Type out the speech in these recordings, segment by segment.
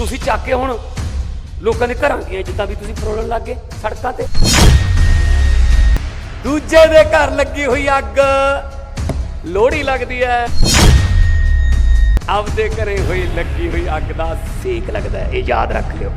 ਤੁਸੀਂ ਚੱਕ ਕੇ ਹੁਣ ਲੋਕਾਂ ਦੇ ਘਰਾਂ ਦੀਆਂ ਜਿੱਦਾਂ ਵੀ ਤੁਸੀਂ ਫਰੋਲਣ ਲੱਗੇ ਸੜਕਾਂ ਤੇ। ਦੂਜੇ ਦੇ ਘਰ ਲੱਗੀ ਹੋਈ ਅੱਗ। ਲੋਹੜੀ ਲੱਗਦੀ ਹੈ। ਆਪਦੇ ਘਰੇ ਹੋਈ ਲੱਗੀ ਹੋਈ ਅੱਗ ਦਾ ਸੇਕ ਲੱਗਦਾ ਇਹ ਯਾਦ ਰੱਖ ਲਿਓ।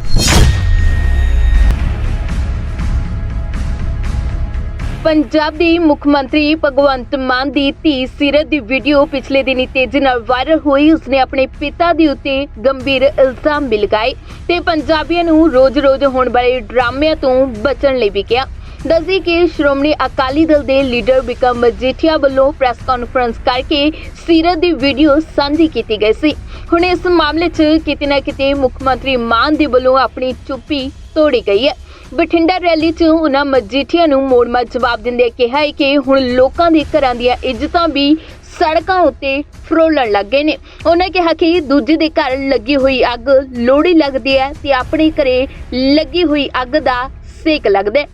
ਪੰਜਾਬ ਦੇ ਮੁੱਖ ਮੰਤਰੀ ਭਗਵੰਤ ਮਾਨ ਦੀ ਧੀ ਸੀਰਤ ਦੀ ਵੀਡੀਓ ਪਿਛਲੇ ਦਿਨੀ ਤੇਜ਼ੀ ਨਾਲ ਵਾਇਰਲ ਹੋਈ। ਉਸਨੇ ਆਪਣੇ ਪਿਤਾ ਦੇ ਉੱਤੇ ਗੰਭੀਰ ਇਲਜ਼ਾਮ ਵੀ ਲਗਾਏ ਤੇ ਪੰਜਾਬੀਆਂ ਨੂੰ ਰੋਜ਼-ਰੋਜ਼ ਹੋਣ ਵਾਲੇ ਡਰਾਮਿਆਂ ਤੋਂ ਬਚਣ ਲਈ ਵੀ ਕਿਹਾ। ਦੱਸੀ ਕਿ ਸ਼੍ਰੋਮਣੀ ਅਕਾਲੀ ਦਲ ਦੇ ਲੀਡਰ ਬਿਕਮ ਮਜੀਠੀਆ ਵੱਲੋਂ ਪ੍ਰੈਸ ਕਾਨਫਰੰਸ ਕਰਕੇ ਸੀਰਤ ਦੀ ਵੀਡੀਓ ਸਾਂਝੀ ਕੀਤੀ ਗਈ ਸੀ। ਹੁਣ ਇਸ ਮਾਮਲੇ 'ਚ ਕਿਤੇ ਨਾ ਕਿਤੇ ਮੁੱਖ ਮੰਤਰੀ ਮਾਨ ਦੇ ਵੱਲੋਂ ਆਪਣੀ ਚੁੱਪੀ ਤੋੜੀ ਗਈ ਹੈ। ਬਠਿੰਡਾ ਰੈਲੀ 'ਚ ਉਹਨਾਂ ਮਜੀਠੀਆ ਨੂੰ ਮੋੜਮਾ ਜਵਾਬ ਦਿੰਦੇ ਕਿਹਾ ਕਿ ਹੁਣ ਲੋਕਾਂ ਦੇ ਘਰਾਂ ਦੀਆਂ ਇੱਜ਼ਤਾਂ ਵੀ ਸੜਕਾਂ ਉੱਤੇ ਫਰੋਲਣ ਲੱਗ ਨੇ। ਉਹਨਾਂ ਕਿਹਾ ਕਿ ਦੂਜੇ ਦੇ ਘਰ ਲੱਗੀ ਹੋਈ ਅੱਗ ਲੋੜੀ ਲੱਗਦੀ ਹੈ ਤੇ ਆਪਣੇ ਘਰੇ ਲੱਗੀ ਹੋਈ ਅੱਗ ਦਾ ਸੇਕ ਲੱਗਦਾ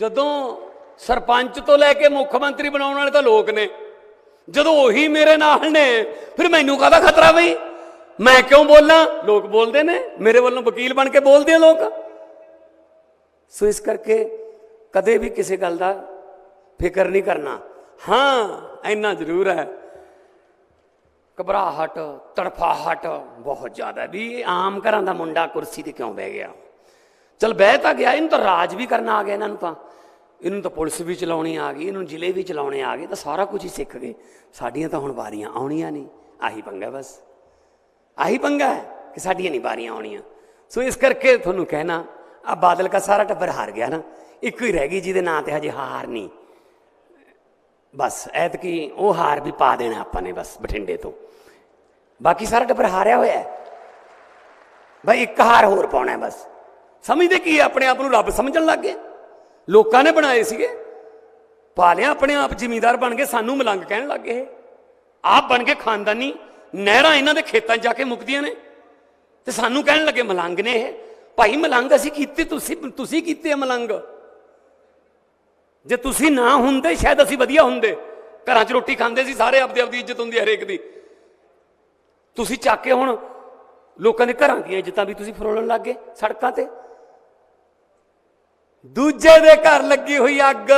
ਜਦੋਂ ਸਰਪੰਚ ਤੋਂ ਲੈ ਕੇ ਮੁੱਖ ਮੰਤਰੀ ਬਣਾਉਣ ਵਾਲੇ ਤਾਂ ਲੋਕ ਨੇ। ਜਦੋਂ ਉਹੀ ਮੇਰੇ ਨਾਲ ਨੇ, ਫਿਰ ਮੈਨੂੰ ਕਾਹਦਾ ਖਤਰਾ ਬਈ? ਮੈਂ ਕਿਉਂ ਬੋਲਾਂ? ਲੋਕ ਬੋਲਦੇ ਨੇ। ਮੇਰੇ ਵੱਲੋਂ ਵਕੀਲ ਬਣ ਕੇ ਬੋਲਦੇ ਆ ਲੋਕ। ਸੋ ਇਸ ਕਰਕੇ ਕਦੇ ਵੀ ਕਿਸੇ ਗੱਲ ਦਾ ਫਿਕਰ ਨਹੀਂ ਕਰਨਾ। ਹਾਂ, ਇੰਨਾ ਜ਼ਰੂਰ ਹੈ। ਘਬਰਾਹਟ, ਤੜਫਾਹਟ ਬਹੁਤ ਜ਼ਿਆਦਾ ਵੀ ਇਹ ਆਮ ਘਰਾਂ ਦਾ ਮੁੰਡਾ ਕੁਰਸੀ ਤੇ ਕਿਉਂ ਬਹਿ ਗਿਆ? ਚਲ ਬਹਿ ਤਾਂ ਗਿਆ, ਇਹਨੂੰ ਤਾਂ ਰਾਜ ਵੀ ਕਰਨਾ ਆ ਗਿਆ ਇਹਨਾਂ ਨੂੰ ਤਾਂ। ਇਹਨੂੰ ਤਾਂ ਪੁਲਿਸ ਵੀ ਚਲਾਉਣੀ ਆ ਗਈ, ਇਹਨੂੰ ਜ਼ਿਲ੍ਹੇ ਵੀ ਚਲਾਉਣੇ ਆ ਗਏ, ਤਾਂ ਸਾਰਾ ਕੁਝ ਹੀ ਸਿੱਖ ਗਏ। ਸਾਡੀਆਂ ਤਾਂ ਹੁਣ ਵਾਰੀਆਂ ਆਉਣੀਆਂ ਨਹੀਂ, ਆਹੀ ਪੰਗਾ ਬਸ। ਆਹੀ ਪੰਗਾ ਹੈ ਕਿ ਸਾਡੀਆਂ ਨਹੀਂ ਵਾਰੀਆਂ ਆਉਣੀਆਂ। ਸੋ ਇਸ ਕਰਕੇ ਤੁਹਾਨੂੰ ਕਹਿਣਾ ਆ ਬਾਦਲ ਦਾ ਸਾਰਾ ਟੱਬਰ ਹਾਰ ਗਿਆ ਨਾ। ਇੱਕੋ ਹੀ ਰਹਿ ਗਈ ਜਿਹਦੇ ਨਾਂ ਤੇ ਹਜੇ ਹਾਰ ਨਹੀਂ। ਬਸ, ਐਤਕੀ ਉਹ ਹਾਰ ਵੀ ਪਾ ਦੇਣਾ ਆਪਾਂ ਨੇ ਬਸ ਬਠਿੰਡੇ ਤੋਂ। ਬਾਕੀ ਸਾਰਾ ਟੱਬਰ ਹਾਰਿਆ ਹੋਇਆ ਹੈ। ਬਈ ਇੱਕ ਹਾਰ ਹੋਰ ਪਾਉਣਾ ਬਸ। ਸਮਝਦੇ ਕੀ ਆਪਣੇ ਆਪ ਨੂੰ? ਰੱਬ ਸਮਝਣ ਲੱਗ ਗਏ ਲੋਕਾਂ ਨੇ ਬਣਾਏ ਸੀਗੇ। ਪਾ ਲਿਆ ਆਪਣੇ ਆਪ ਜ਼ਿਮੀਂਦਾਰ ਬਣ ਕੇ, ਸਾਨੂੰ ਮਲੰਗ ਕਹਿਣ ਲੱਗ ਗਏ। ਆਪ ਬਣ ਕੇ ਖਾਨਦਾਨੀ, ਨਹਿਰਾਂ ਇਹਨਾਂ ਦੇ ਖੇਤਾਂ 'ਚ ਜਾ ਕੇ ਮੁਕਦੀਆਂ ਨੇ। ਤੇ ਸਾਨੂੰ ਕਹਿਣ ਲੱਗੇ ਮਲੰਗ ਨੇ ਇਹ। ਭਾਈ ਮਲੰਗ ਅਸੀਂ ਕੀਤੇ, ਤੁਸੀਂ ਤੁਸੀਂ ਕੀਤੇ ਆ ਮਲੰਗ। ਜੇ ਤੁਸੀਂ ਨਾ ਹੁੰਦੇ, ਸ਼ਾਇਦ ਅਸੀਂ ਵਧੀਆ ਹੁੰਦੇ। ਘਰਾਂ 'ਚ ਰੋਟੀ ਖਾਂਦੇ ਸੀ, ਸਾਰੇ ਆਪਦੀ ਆਪਦੀ ਇੱਜ਼ਤ ਹੁੰਦੀ ਹਰੇਕ ਦੀ। ਤੁਸੀਂ ਚੱਕ ਕੇ ਹੁਣ ਲੋਕਾਂ ਦੇ ਘਰਾਂ ਦੀਆਂ ਇੱਜ਼ਤਾਂ ਵੀ ਤੁਸੀਂ ਫਰੋਲਣ ਲੱਗ ਗਏ ਸੜਕਾਂ ਤੇ। ਦੂਜੇ ਦੇ ਘਰ ਲੱਗੀ ਹੋਈ ਅੱਗ,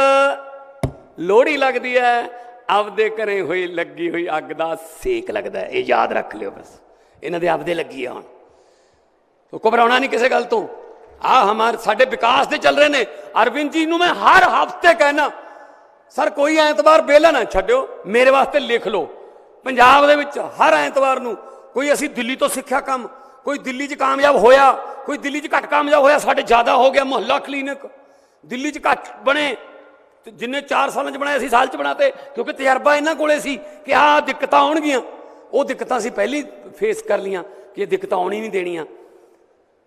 ਲੋਹੜੀ ਲੱਗਦੀ ਹੈ ਆਪਦੇ ਘਰੇ ਹੋਈ ਲੱਗੀ ਹੋਈ ਅੱਗ ਦਾ ਸੇਕ ਲੱਗਦਾ ਇਹ ਯਾਦ ਰੱਖ ਲਿਓ ਬਸ। ਇਹਨਾਂ ਦੇ ਆਪਦੇ ਲੱਗੀ ਆ ਹੁਣ। ਘਬਰਾਉਣਾ ਨਹੀਂ ਕਿਸੇ ਗੱਲ ਤੋਂ। ਆ ਹਮਾਰ ਸਾਡੇ ਵਿਕਾਸ ਦੇ ਚੱਲ ਰਹੇ ਨੇ। ਅਰਵਿੰਦ ਜੀ ਨੂੰ ਮੈਂ ਹਰ ਹਫ਼ਤੇ ਕਹਿਣਾ ਸਰ, ਕੋਈ ਐਤਵਾਰ ਬੇਲਾ ਨਾ ਛੱਡਿਓ। ਮੇਰੇ ਵਾਸਤੇ ਲਿਖ ਲਓ। ਪੰਜਾਬ ਦੇ ਵਿੱਚ ਹਰ ਐਤਵਾਰ ਨੂੰ ਕੋਈ ਅਸੀਂ ਦਿੱਲੀ ਤੋਂ ਸਿੱਖਿਆ ਕੰਮ, ਕੋਈ ਦਿੱਲੀ 'ਚ ਕਾਮਯਾਬ ਹੋਇਆ, ਕੋਈ ਦਿੱਲੀ 'ਚ ਘੱਟ ਕਾਮਯਾਬ ਹੋਇਆ, ਸਾਡੇ ਜ਼ਿਆਦਾ ਹੋ ਗਿਆ ਮੁਹੱਲਾ ਕਲੀਨਿਕ। ਦਿੱਲੀ 'ਚ ਘੱਟ ਬਣੇ, ਤੇ ਜਿੰਨੇ 4 ਸਾਲਾਂ 'ਚ ਬਣਾਏ ਅਸੀਂ, ਸਾਲ 'ਚ ਬਣਾਤੇ, ਕਿਉਂਕਿ ਤਜਰਬਾ ਇਹਨਾਂ ਕੋਲੇ ਸੀ ਕਿ ਆਹ ਦਿੱਕਤਾਂ ਆਉਣਗੀਆਂ। ਉਹ ਦਿੱਕਤਾਂ ਅਸੀਂ ਪਹਿਲੀ ਫੇਸ ਕਰ ਲੀਆਂ ਕਿ ਇਹ ਦਿੱਕਤਾਂ ਆਉਣੀ ਨਹੀਂ ਦੇਣੀਆਂ।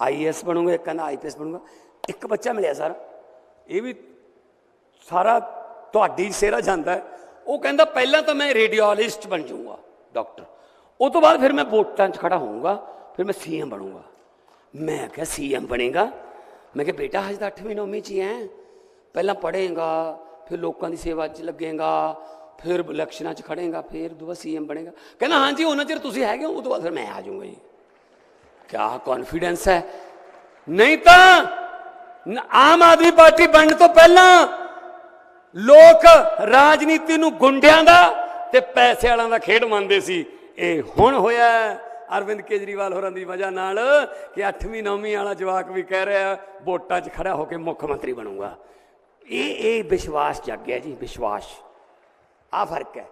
ਆਈਐਸ ਬਣੂਗਾ, ਇੱਕ ਕਹਿੰਦਾ ਆਈਪੀਐਸ ਬਣੂਗਾ। ਇੱਕ ਬੱਚਾ ਮਿਲਿਆ ਸਰ। ਇਹ ਵੀ ਸਾਰਾ ਤੁਹਾਡੀ ਸੇਰਾ ਜਾਂਦਾ ਹੈ। ਉਹ ਕਹਿੰਦਾ ਪਹਿਲਾਂ ਤਾਂ ਮੈਂ ਰੇਡੀਓਲੋਜਿਸਟ ਬਣ ਜਾਊਂਗਾ, ਡਾਕਟਰ। ਉਹ ਤੋਂ ਬਾਅਦ ਫਿਰ ਮੈਂ ਵੋਟਾਂ 'ਚ ਖੜਾ ਹੋਊਂਗਾ, ਫਿਰ ਮੈਂ ਸੀਐਮ ਬਣੂੰਗਾ। ਮੈਂ ਕਿਹਾ ਸੀਐਮ ਬਣੇਗਾ? ਮੈਂ ਕਿਹਾ, ਬੇਟਾ, ਹਜੇ ਤਾਂ 8ਵੀਂ 9ਵੀਂ 'ਚ ਹੀ ਹੈ ਪਹਿਲਾਂ ਪੜ੍ਹੇਗਾ, ਫਿਰ ਲੋਕਾਂ ਦੀ ਸੇਵਾ 'ਚ ਲੱਗੇਗਾ, ਫਿਰ ਇਲੈਕਸ਼ਨਾਂ 'ਚ ਖੜੇਗਾ, ਫਿਰ ਦੁਬਾਰਾ ਸੀਐਮ ਬਣੇਗਾ। ਕਹਿੰਦਾ, ਹਾਂਜੀ, ਉਹਨਾਂ ਚਿਰ ਤੁਸੀਂ ਹੈਗੇ ਹੋ, ਉਹ ਤੋਂ ਬਾਅਦ ਫਿਰ ਮੈਂ ਆ ਜਾਊਂਗਾ ਜੀ। ਕਿਆ ਕੌਨਫੀਡੈਂਸ ਹੈ ਨਹੀਂ ਤਾਂ ਆਮ ਆਦਮੀ ਪਾਰਟੀ ਬਣਨ ਤੋਂ ਪਹਿਲਾਂ ਲੋਕ ਰਾਜਨੀਤੀ ਨੂੰ ਗੁੰਡਿਆਂ ਦਾ ਤੇ ਪੈਸੇ ਵਾਲਿਆਂ ਦਾ ਖੇਡ ਮੰਨਦੇ ਸੀ ਇਹ ਹੁਣ ਹੋਇਆ ਅਰਵਿੰਦ ਕੇਜਰੀਵਾਲ ਹੋਰਾਂ ਦੀ ਵਜ੍ਹਾ ਨਾਲ ਕਿ 8ਵੀਂ 9ਵੀਂ ਵਾਲਾ ਜਵਾਕ ਵੀ ਕਹਿ ਰਿਹਾ ਵੋਟਾਂ 'ਚ ਖੜਾ ਹੋ ਕੇ ਮੁੱਖ ਮੰਤਰੀ ਬਣੂਗਾ ਇਹ ਇਹ ਵਿਸ਼ਵਾਸ ਜਾਗ ਜੀ ਵਿਸ਼ਵਾਸ ਆ ਫ਼ਰਕ ਹੈ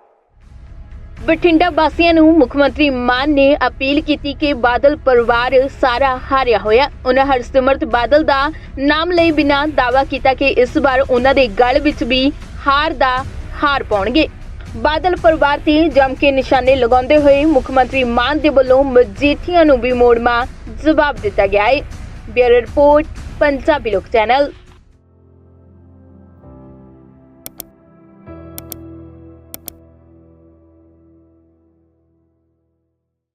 ਬਠਿੰਡਾ ਵਾਸੀਆਂ ਨੂੰ ਮੁੱਖ ਮੰਤਰੀ ਮਾਨ ਨੇ ਅਪੀਲ ਕੀਤੀ ਕਿ ਬਾਦਲ ਪਰਿਵਾਰ ਸਾਰਾ ਹਾਰਿਆ ਹੋਇਆ। ਉਹਨਾਂ ਹਰਸਿਮਰਤ ਬਾਦਲ ਦਾ ਨਾਮ ਲਈ ਬਿਨਾਂ ਦਾਵਾ ਕੀਤਾ ਕਿ ਇਸ ਵਾਰ ਉਹਨਾਂ ਦੇ ਗਲ ਵਿੱਚ ਵੀ ਹਾਰ ਦਾ ਹਾਰ ਪਾਉਣਗੇ। ਬਾਦਲ ਪਰਿਵਾਰ ਤੇ ਜੰਮ ਕੇ ਨਿਸ਼ਾਨੇ ਲਗਾਉਂਦੇ ਹੋਏ ਮੁੱਖ ਮੰਤਰੀ ਮਾਨ ਦੇ ਵੱਲੋਂ ਮਜੀਠੀਆਂ ਨੂੰ ਵੀ ਮੋੜਮਾ ਜਵਾਬ ਦਿੱਤਾ ਗਿਆ ਹੈ ਬਿਊਰੋ ਰਿਪੋਰਟ, ਪੰਜਾਬੀ ਲੋਕ ਚੈਨਲ।